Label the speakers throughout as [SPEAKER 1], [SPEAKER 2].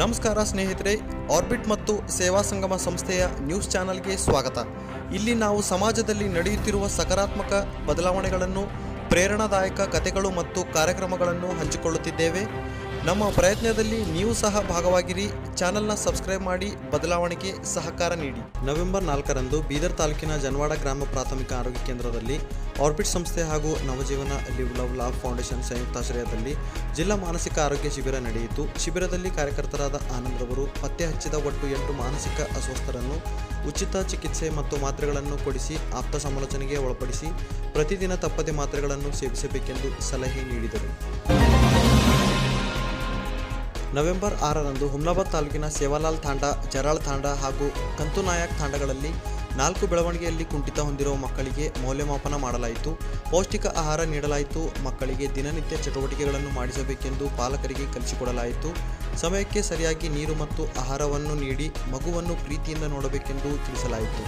[SPEAKER 1] ನಮಸ್ಕಾರ ಸ್ನೇಹಿತರೆ ಆರ್ಬಿಟ್ ಮತ್ತು ಸೇವಾ ಸಂಗಮ ಸಂಸ್ಥೆಯ ನ್ಯೂಸ್ ಚಾನಲ್ಗೆ ಸ್ವಾಗತ ಇಲ್ಲಿ ನಾವು ಸಮಾಜದಲ್ಲಿ ನಡೆಯುತ್ತಿರುವ ಸಕಾರಾತ್ಮಕ ಬದಲಾವಣೆಗಳನ್ನು ಪ್ರೇರಣಾದಾಯಕ ಕಥೆಗಳು ಮತ್ತು ಕಾರ್ಯಕ್ರಮಗಳನ್ನು ಹಂಚಿಕೊಳ್ಳುತ್ತಿದ್ದೇವೆ ನಮ್ಮ ಪ್ರಯತ್ನದಲ್ಲಿ ನೀವು ಸಹ ಭಾಗವಾಗಿರಿ ಚಾನಲ್ನ ಸಬ್ಸ್ಕ್ರೈಬ್ ಮಾಡಿ ಬದಲಾವಣೆಗೆ ಸಹಕಾರ ನೀಡಿ ನವೆಂಬರ್ ನಾಲ್ಕರಂದು ಬೀದರ್ ತಾಲೂಕಿನ ಜನವಾಡ ಗ್ರಾಮ ಪ್ರಾಥಮಿಕ ಆರೋಗ್ಯ ಕೇಂದ್ರದಲ್ಲಿ ಆರ್ಬಿಟ್ ಸಂಸ್ಥೆ ಹಾಗೂ ನವಜೀವನ ಲಿವ್ ಲವ್ ಲಾ ಫೌಂಡೇಶನ್ ಸಂಯುಕ್ತಾಶ್ರಯದಲ್ಲಿ ಜಿಲ್ಲಾ ಮಾನಸಿಕ ಆರೋಗ್ಯ ಶಿಬಿರ ನಡೆಯಿತು ಶಿಬಿರದಲ್ಲಿ ಕಾರ್ಯಕರ್ತರಾದ ಆನಂದ್ರವರು ಪತ್ತೆ ಹಚ್ಚಿದ ಒಟ್ಟು ಎಂಟು ಮಾನಸಿಕ ಅಸ್ವಸ್ಥರನ್ನು ಉಚಿತ ಚಿಕಿತ್ಸೆ ಮತ್ತು ಮಾತ್ರೆಗಳನ್ನು ಕೊಡಿಸಿ ಆಪ್ತ ಸಮಾಲೋಚನೆಗೆ ಒಳಪಡಿಸಿ ಪ್ರತಿದಿನ ತಪ್ಪದೆ ಮಾತ್ರೆಗಳನ್ನು ಸೇವಿಸಬೇಕೆಂದು ಸಲಹೆ ನೀಡಿದರು ನವೆಂಬರ್ ಆರರಂದು ಹುಮ್ನಾಬಾದ್ ತಾಲೂಕಿನ ಸೇವಾಲಾಲ್ ತಾಂಡ ಜರಾಳ್ ತಾಂಡ ಹಾಗೂ ಕಂತುನಾಯಕ್ ತಾಂಡಗಳಲ್ಲಿ ನಾಲ್ಕು ಬೆಳವಣಿಗೆಯಲ್ಲಿ ಕುಂಠಿತ ಹೊಂದಿರುವ ಮಕ್ಕಳಿಗೆ ಮೌಲ್ಯಮಾಪನ ಮಾಡಲಾಯಿತು ಪೌಷ್ಟಿಕ ಆಹಾರ ನೀಡಲಾಯಿತು ಮಕ್ಕಳಿಗೆ ದಿನನಿತ್ಯ ಚಟುವಟಿಕೆಗಳನ್ನು ಮಾಡಿಸಬೇಕೆಂದು ಪಾಲಕರಿಗೆ ಕಲಿಸಿಕೊಡಲಾಯಿತು ಸಮಯಕ್ಕೆ ಸರಿಯಾಗಿ ನೀರು ಮತ್ತು ಆಹಾರವನ್ನು ನೀಡಿ ಮಗುವನ್ನು ಪ್ರೀತಿಯಿಂದ ನೋಡಬೇಕೆಂದು ತಿಳಿಸಲಾಯಿತು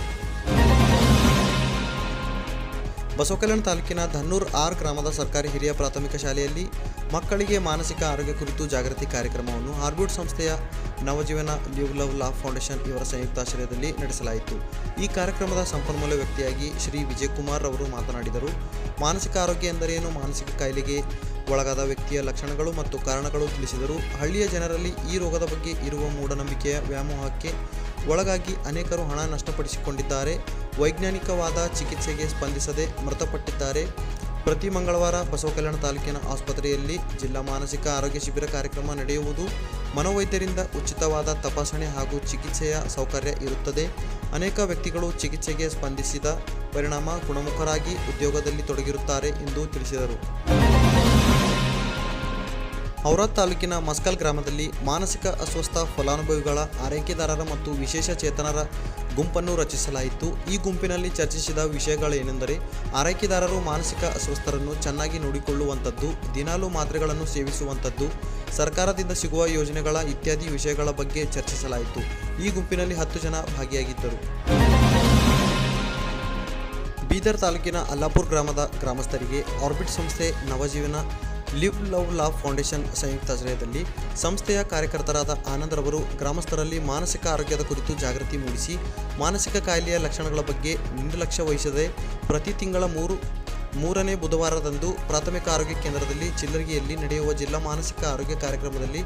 [SPEAKER 1] ಬಸವಕಲ್ಯಾಣ ತಾಲೂಕಿನ ಧನ್ನೂರ್ ಆರ್ ಗ್ರಾಮದ ಸರ್ಕಾರಿ ಹಿರಿಯ ಪ್ರಾಥಮಿಕ ಶಾಲೆಯಲ್ಲಿ ಮಕ್ಕಳಿಗೆ ಮಾನಸಿಕ ಆರೋಗ್ಯ ಕುರಿತು ಜಾಗೃತಿ ಕಾರ್ಯಕ್ರಮವನ್ನು ಹಾರ್ಬುಡ್ ಸಂಸ್ಥೆಯ ನವಜೀವನ ಲಿವ್ ಲವ್ ಲಾ ಫೌಂಡೇಶನ್ ಇವರ ಸಂಯುಕ್ತಾಶ್ರಯದಲ್ಲಿ ನಡೆಸಲಾಯಿತು ಈ ಕಾರ್ಯಕ್ರಮದ ಸಂಪನ್ಮೂಲ ವ್ಯಕ್ತಿಯಾಗಿ ಶ್ರೀ ವಿಜಯಕುಮಾರ್ ಅವರು ಮಾತನಾಡಿದರು ಮಾನಸಿಕ ಆರೋಗ್ಯ ಎಂದರೇನು ಮಾನಸಿಕ ಕಾಯಿಲೆಗೆ ಒಳಗಾದ ವ್ಯಕ್ತಿಯ ಲಕ್ಷಣಗಳು ಮತ್ತು ಕಾರಣಗಳು ತಿಳಿಸಿದರು ಹಳ್ಳಿಯ ಜನರಲ್ಲಿ ಈ ರೋಗದ ಬಗ್ಗೆ ಇರುವ ಮೂಢನಂಬಿಕೆಯ ವ್ಯಾಮೋಹಕ್ಕೆ ಒಳಗಾಗಿ ಅನೇಕರು ಹಣ ನಷ್ಟಪಡಿಸಿಕೊಂಡಿದ್ದಾರೆ ವೈಜ್ಞಾನಿಕವಾದ ಚಿಕಿತ್ಸೆಗೆ ಸ್ಪಂದಿಸದೆ ಮೃತಪಟ್ಟಿದ್ದಾರೆ ಪ್ರತಿ ಮಂಗಳವಾರ ಬಸವಕಲ್ಯಾಣ ತಾಲೂಕಿನ ಆಸ್ಪತ್ರೆಯಲ್ಲಿ ಜಿಲ್ಲಾ ಮಾನಸಿಕ ಆರೋಗ್ಯ ಶಿಬಿರ ಕಾರ್ಯಕ್ರಮ ನಡೆಯುವುದು ಮನೋವೈದ್ಯರಿಂದ ಉಚಿತವಾದ ತಪಾಸಣೆ ಹಾಗೂ ಚಿಕಿತ್ಸೆಯ ಸೌಕರ್ಯ ಇರುತ್ತದೆ ಅನೇಕ ವ್ಯಕ್ತಿಗಳು ಚಿಕಿತ್ಸೆಗೆ ಸ್ಪಂದಿಸಿದ ಪರಿಣಾಮ ಗುಣಮುಖರಾಗಿ ಉದ್ಯೋಗದಲ್ಲಿ ತೊಡಗಿರುತ್ತಾರೆ ಎಂದು ತಿಳಿಸಿದರು ಔರಾದ್ ತಾಲೂಕಿನ ಮಸ್ಕಲ್ ಗ್ರಾಮದಲ್ಲಿ ಮಾನಸಿಕ ಅಸ್ವಸ್ಥ ಫಲಾನುಭವಿಗಳ ಆರೈಕೆದಾರರ ಮತ್ತು ವಿಶೇಷ ಚೇತನರ ಗುಂಪನ್ನು ರಚಿಸಲಾಯಿತು ಈ ಗುಂಪಿನಲ್ಲಿ ಚರ್ಚಿಸಿದ ವಿಷಯಗಳೇನೆಂದರೆ ಆರೈಕೆದಾರರು ಮಾನಸಿಕ ಅಸ್ವಸ್ಥರನ್ನು ಚೆನ್ನಾಗಿ ನೋಡಿಕೊಳ್ಳುವಂಥದ್ದು ದಿನಾಲು ಮಾತ್ರೆಗಳನ್ನು ಸೇವಿಸುವಂಥದ್ದು ಸರ್ಕಾರದಿಂದ ಸಿಗುವ ಯೋಜನೆಗಳ ಇತ್ಯಾದಿ ವಿಷಯಗಳ ಬಗ್ಗೆ ಚರ್ಚಿಸಲಾಯಿತು ಈ ಗುಂಪಿನಲ್ಲಿ ಹತ್ತು ಜನ ಭಾಗಿಯಾಗಿದ್ದರು ಬೀದರ್ ತಾಲೂಕಿನ ಅಲ್ಲಾಪುರ್ ಗ್ರಾಮದ ಗ್ರಾಮಸ್ಥರಿಗೆ ಆರ್ಬಿಟ್ ಸಂಸ್ಥೆ ನವಜೀವನ ಲಿವ್ ಲವ್ ಲಾ ಫೌಂಡೇಶನ್ ಸಂಯುಕ್ತ ಸಂಯುಕ್ತಾಶ್ರಯದಲ್ಲಿ ಸಂಸ್ಥೆಯ ಕಾರ್ಯಕರ್ತರಾದ ರವರು ಗ್ರಾಮಸ್ಥರಲ್ಲಿ ಮಾನಸಿಕ ಆರೋಗ್ಯದ ಕುರಿತು ಜಾಗೃತಿ ಮೂಡಿಸಿ ಮಾನಸಿಕ ಕಾಯಿಲೆಯ ಲಕ್ಷಣಗಳ ಬಗ್ಗೆ ನಿರ್ಲಕ್ಷ್ಯ ವಹಿಸದೆ ಪ್ರತಿ ತಿಂಗಳ ಮೂರು ಮೂರನೇ ಬುಧವಾರದಂದು ಪ್ರಾಥಮಿಕ ಆರೋಗ್ಯ ಕೇಂದ್ರದಲ್ಲಿ ಚಿಲ್ಲರಿಗೆಯಲ್ಲಿ ನಡೆಯುವ ಜಿಲ್ಲಾ ಮಾನಸಿಕ ಆರೋಗ್ಯ ಕಾರ್ಯಕ್ರಮದಲ್ಲಿ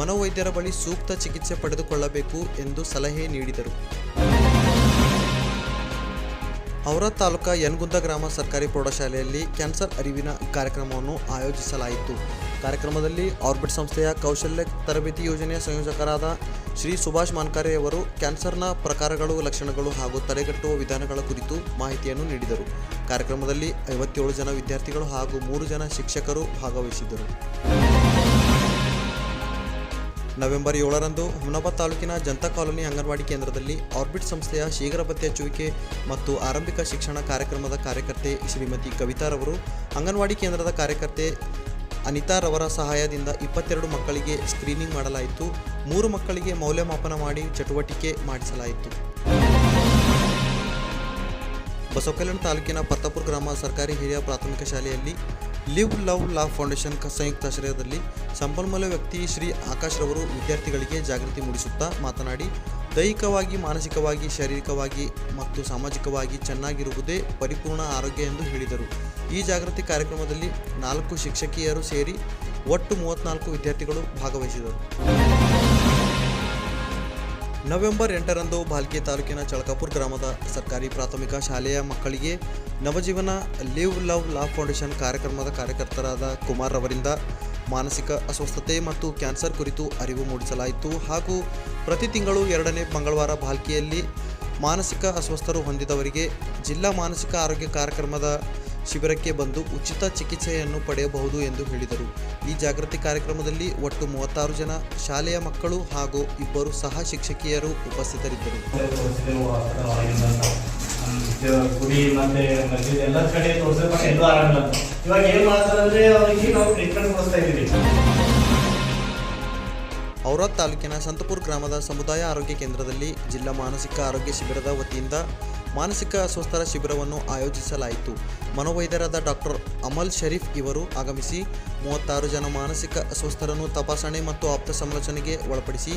[SPEAKER 1] ಮನೋವೈದ್ಯರ ಬಳಿ ಸೂಕ್ತ ಚಿಕಿತ್ಸೆ ಪಡೆದುಕೊಳ್ಳಬೇಕು ಎಂದು ಸಲಹೆ ನೀಡಿದರು ಅವರ ತಾಲೂಕಾ ಯನ್ಗುಂದ ಗ್ರಾಮ ಸರ್ಕಾರಿ ಪ್ರೌಢಶಾಲೆಯಲ್ಲಿ ಕ್ಯಾನ್ಸರ್ ಅರಿವಿನ ಕಾರ್ಯಕ್ರಮವನ್ನು ಆಯೋಜಿಸಲಾಯಿತು ಕಾರ್ಯಕ್ರಮದಲ್ಲಿ ಆರ್ಬಿಟ್ ಸಂಸ್ಥೆಯ ಕೌಶಲ್ಯ ತರಬೇತಿ ಯೋಜನೆಯ ಸಂಯೋಜಕರಾದ ಶ್ರೀ ಸುಭಾಷ್ ಅವರು ಕ್ಯಾನ್ಸರ್ನ ಪ್ರಕಾರಗಳು ಲಕ್ಷಣಗಳು ಹಾಗೂ ತಡೆಗಟ್ಟುವ ವಿಧಾನಗಳ ಕುರಿತು ಮಾಹಿತಿಯನ್ನು ನೀಡಿದರು ಕಾರ್ಯಕ್ರಮದಲ್ಲಿ ಐವತ್ತೇಳು ಜನ ವಿದ್ಯಾರ್ಥಿಗಳು ಹಾಗೂ ಮೂರು ಜನ ಶಿಕ್ಷಕರು ಭಾಗವಹಿಸಿದ್ದರು ನವೆಂಬರ್ ಏಳರಂದು ಹುಮನಾಬಾದ್ ತಾಲೂಕಿನ ಜನತಾ ಕಾಲೋನಿ ಅಂಗನವಾಡಿ ಕೇಂದ್ರದಲ್ಲಿ ಆರ್ಬಿಟ್ ಸಂಸ್ಥೆಯ ಶೀಘ್ರ ಪತ್ತೆ ಹಚ್ಚುವಿಕೆ ಮತ್ತು ಆರಂಭಿಕ ಶಿಕ್ಷಣ ಕಾರ್ಯಕ್ರಮದ ಕಾರ್ಯಕರ್ತೆ ಶ್ರೀಮತಿ ಕವಿತಾರವರು ಅಂಗನವಾಡಿ ಕೇಂದ್ರದ ಕಾರ್ಯಕರ್ತೆ ಅನಿತಾ ರವರ ಸಹಾಯದಿಂದ ಇಪ್ಪತ್ತೆರಡು ಮಕ್ಕಳಿಗೆ ಸ್ಕ್ರೀನಿಂಗ್ ಮಾಡಲಾಯಿತು ಮೂರು ಮಕ್ಕಳಿಗೆ ಮೌಲ್ಯಮಾಪನ ಮಾಡಿ ಚಟುವಟಿಕೆ ಮಾಡಿಸಲಾಯಿತು ಬಸವಕಲ್ಯಾಣ ತಾಲೂಕಿನ ಪರ್ತಾಪುರ ಗ್ರಾಮ ಸರ್ಕಾರಿ ಹಿರಿಯ ಪ್ರಾಥಮಿಕ ಶಾಲೆಯಲ್ಲಿ ಲಿವ್ ಲವ್ ಲಾ ಫೌಂಡೇಶನ್ ಸಂಯುಕ್ತ ಆಶ್ರಯದಲ್ಲಿ ಸಂಪನ್ಮೂಲ ವ್ಯಕ್ತಿ ಶ್ರೀ ಆಕಾಶ್ ರವರು ವಿದ್ಯಾರ್ಥಿಗಳಿಗೆ ಜಾಗೃತಿ ಮೂಡಿಸುತ್ತಾ ಮಾತನಾಡಿ ದೈಹಿಕವಾಗಿ ಮಾನಸಿಕವಾಗಿ ಶಾರೀರಿಕವಾಗಿ ಮತ್ತು ಸಾಮಾಜಿಕವಾಗಿ ಚೆನ್ನಾಗಿರುವುದೇ ಪರಿಪೂರ್ಣ ಆರೋಗ್ಯ ಎಂದು ಹೇಳಿದರು ಈ ಜಾಗೃತಿ ಕಾರ್ಯಕ್ರಮದಲ್ಲಿ ನಾಲ್ಕು ಶಿಕ್ಷಕಿಯರು ಸೇರಿ ಒಟ್ಟು ಮೂವತ್ತ್ನಾಲ್ಕು ವಿದ್ಯಾರ್ಥಿಗಳು ಭಾಗವಹಿಸಿದರು ನವೆಂಬರ್ ಎಂಟರಂದು ಭಾಲ್ಕಿ ತಾಲೂಕಿನ ಚಳಕಾಪುರ ಗ್ರಾಮದ ಸರ್ಕಾರಿ ಪ್ರಾಥಮಿಕ ಶಾಲೆಯ ಮಕ್ಕಳಿಗೆ ನವಜೀವನ ಲಿವ್ ಲವ್ ಲಾ ಫೌಂಡೇಶನ್ ಕಾರ್ಯಕ್ರಮದ ಕಾರ್ಯಕರ್ತರಾದ ಕುಮಾರ್ ಅವರಿಂದ ಮಾನಸಿಕ ಅಸ್ವಸ್ಥತೆ ಮತ್ತು ಕ್ಯಾನ್ಸರ್ ಕುರಿತು ಅರಿವು ಮೂಡಿಸಲಾಯಿತು ಹಾಗೂ ಪ್ರತಿ ತಿಂಗಳು ಎರಡನೇ ಮಂಗಳವಾರ ಭಾಲ್ಕಿಯಲ್ಲಿ ಮಾನಸಿಕ ಅಸ್ವಸ್ಥರು ಹೊಂದಿದವರಿಗೆ ಜಿಲ್ಲಾ ಮಾನಸಿಕ ಆರೋಗ್ಯ ಕಾರ್ಯಕ್ರಮದ ಶಿಬಿರಕ್ಕೆ ಬಂದು ಉಚಿತ ಚಿಕಿತ್ಸೆಯನ್ನು ಪಡೆಯಬಹುದು ಎಂದು ಹೇಳಿದರು ಈ ಜಾಗೃತಿ ಕಾರ್ಯಕ್ರಮದಲ್ಲಿ ಒಟ್ಟು ಮೂವತ್ತಾರು ಜನ ಶಾಲೆಯ ಮಕ್ಕಳು ಹಾಗೂ ಇಬ್ಬರು ಸಹ ಶಿಕ್ಷಕಿಯರು ಉಪಸ್ಥಿತರಿದ್ದರು ಔರಾದ್ ತಾಲೂಕಿನ ಸಂತಪುರ್ ಗ್ರಾಮದ ಸಮುದಾಯ ಆರೋಗ್ಯ ಕೇಂದ್ರದಲ್ಲಿ ಜಿಲ್ಲಾ ಮಾನಸಿಕ ಆರೋಗ್ಯ ಶಿಬಿರದ ವತಿಯಿಂದ ಮಾನಸಿಕ ಅಸ್ವಸ್ಥರ ಶಿಬಿರವನ್ನು ಆಯೋಜಿಸಲಾಯಿತು ಮನೋವೈದ್ಯರಾದ ಡಾಕ್ಟರ್ ಅಮಲ್ ಶರೀಫ್ ಇವರು ಆಗಮಿಸಿ ಮೂವತ್ತಾರು ಜನ ಮಾನಸಿಕ ಅಸ್ವಸ್ಥರನ್ನು ತಪಾಸಣೆ ಮತ್ತು ಆಪ್ತ ಸಂರಚನೆಗೆ ಒಳಪಡಿಸಿ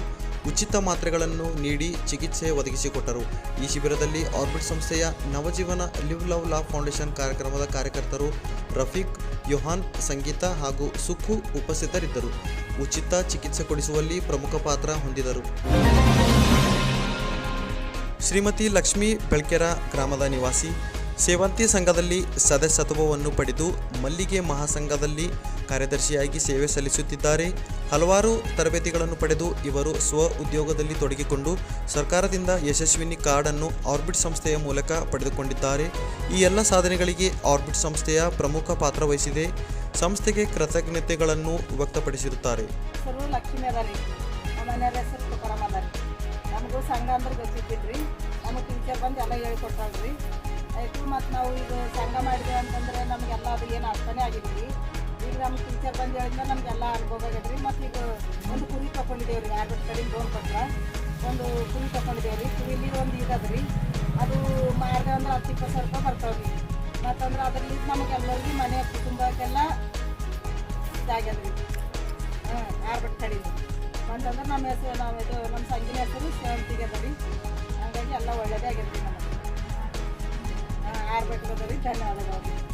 [SPEAKER 1] ಉಚಿತ ಮಾತ್ರೆಗಳನ್ನು ನೀಡಿ ಚಿಕಿತ್ಸೆ ಒದಗಿಸಿಕೊಟ್ಟರು ಈ ಶಿಬಿರದಲ್ಲಿ ಆರ್ಬಿಟ್ ಸಂಸ್ಥೆಯ ನವಜೀವನ ಲಿವ್ ಲವ್ ಲಾ ಫೌಂಡೇಶನ್ ಕಾರ್ಯಕ್ರಮದ ಕಾರ್ಯಕರ್ತರು ರಫೀಕ್ ಯೋಹಾನ್ ಸಂಗೀತ ಹಾಗೂ ಸುಖು ಉಪಸ್ಥಿತರಿದ್ದರು ಉಚಿತ ಚಿಕಿತ್ಸೆ ಕೊಡಿಸುವಲ್ಲಿ ಪ್ರಮುಖ ಪಾತ್ರ ಹೊಂದಿದರು ಶ್ರೀಮತಿ ಲಕ್ಷ್ಮೀ ಬೆಳ್ಕೆರ ಗ್ರಾಮದ ನಿವಾಸಿ ಸೇವಂತಿ ಸಂಘದಲ್ಲಿ ಸದಸ್ಯತ್ವವನ್ನು ಪಡೆದು ಮಲ್ಲಿಗೆ ಮಹಾಸಂಘದಲ್ಲಿ ಕಾರ್ಯದರ್ಶಿಯಾಗಿ ಸೇವೆ ಸಲ್ಲಿಸುತ್ತಿದ್ದಾರೆ ಹಲವಾರು ತರಬೇತಿಗಳನ್ನು ಪಡೆದು ಇವರು ಸ್ವ ಉದ್ಯೋಗದಲ್ಲಿ ತೊಡಗಿಕೊಂಡು ಸರ್ಕಾರದಿಂದ ಯಶಸ್ವಿನಿ ಕಾರ್ಡನ್ನು ಆರ್ಬಿಟ್ ಸಂಸ್ಥೆಯ ಮೂಲಕ ಪಡೆದುಕೊಂಡಿದ್ದಾರೆ ಈ ಎಲ್ಲ ಸಾಧನೆಗಳಿಗೆ ಆರ್ಬಿಟ್ ಸಂಸ್ಥೆಯ ಪ್ರಮುಖ ಪಾತ್ರ ವಹಿಸಿದೆ ಸಂಸ್ಥೆಗೆ ಕೃತಜ್ಞತೆಗಳನ್ನು ವ್ಯಕ್ತಪಡಿಸಿರುತ್ತಾರೆ ನಮಗೂ ಸಂಘ ಅಂದ್ರೆ ಗೊತ್ತಿದ್ದಿದ್ರಿ ನಮಗೆ ಟೀಚರ್ ಬಂದು ಎಲ್ಲ ರೀ ಆಯಿತು ಮತ್ತು ನಾವು ಈಗ ಸಂಘ ಮಾಡಿದೆ ಅಂತಂದರೆ ನಮಗೆಲ್ಲ ಅದು ಏನು ಅರ್ಥನೇ ರೀ ಈಗ ನಮ್ಗೆ ಟೀಚರ್ ಬಂದು ಹೇಳಿದ್ರೆ ನಮಗೆಲ್ಲ ಅನುಭವ ಆಗೈತೆ ಮತ್ತು ಈಗ ಒಂದು ಕುರಿ ತೊಗೊಂಡಿದ್ದೇವೆ ರೀ ಎರಡು ಕಡೆಗೆ ಲೋನ್ ಕೊಟ್ಟರೆ ಒಂದು ಕುರಿ ತೊಗೊಂಡಿದ್ದೇವೆ ರೀ ಕುರಿಲಿ ಒಂದು ಇದದ ಅದು ಮಾಡಿದೆ ಅಂದ್ರೆ ಹತ್ತು ಇಪ್ಪತ್ತು ಸಾವಿರ ರೂಪಾಯಿ ಬರ್ತಾವೆ ರೀ ಮತ್ತಂದ್ರೆ ಅದರಲ್ಲಿ ನಮಗೆಲ್ಲರಿಗೂ ಮನೆ ಕುಟುಂಬಕ್ಕೆಲ್ಲ ಇದಾಗ್ಯದ ರೀ ಹಾಂ ಆರ್ಬಿಟ್ ಕಡಿಮೆ ಅಂತಂದ್ರೆ ನಮ್ಮ ಹೆಸರು ನಾವು ಇದು ನಮ್ಮ ಸಂಘ ಆಗಿರ್ತೀವಿ ನಮಗೆ ಹಾಂ ಚೆನ್ನಾಗಿ